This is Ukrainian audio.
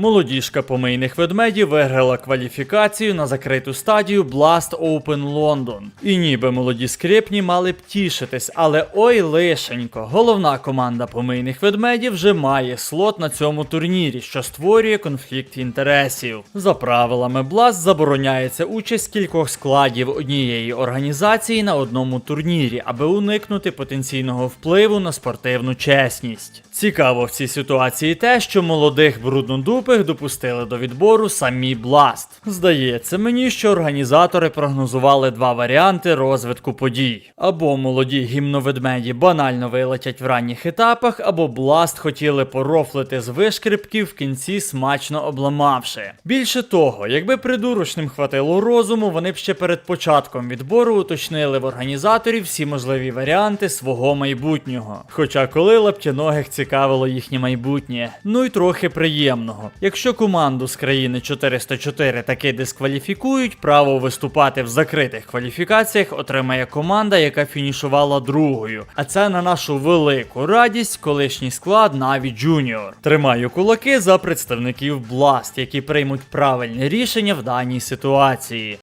Молодіжка помийних ведмедів виграла кваліфікацію на закриту стадію Blast Open London. І ніби молоді скрипні мали б тішитись, але ой лишенько, головна команда помийних ведмедів вже має слот на цьому турнірі, що створює конфлікт інтересів. За правилами Blast забороняється участь кількох складів однієї організації на одному турнірі, аби уникнути потенційного впливу на спортивну чесність. Цікаво в цій ситуації те, що молодих бруднодупих допустили до відбору самі Blast. Здається мені, що організатори прогнозували два варіанти розвитку подій: або молоді гімноведмеді банально вилетять в ранніх етапах, або Blast хотіли порофлити з вишкрипків в кінці смачно обламавши. Більше того, якби придурочним хватило розуму, вони б ще перед початком відбору уточнили в організаторів всі можливі варіанти свого майбутнього. Хоча коли лаптяногих цікавило їхнє майбутнє, ну й трохи приємного. Якщо команду з країни 404 таки дискваліфікують, право виступати в закритих кваліфікаціях отримає команда, яка фінішувала другою. А це на нашу велику радість, колишній склад Наві Junior. Тримаю кулаки за представників Blast, які приймуть правильне рішення в даній ситуації.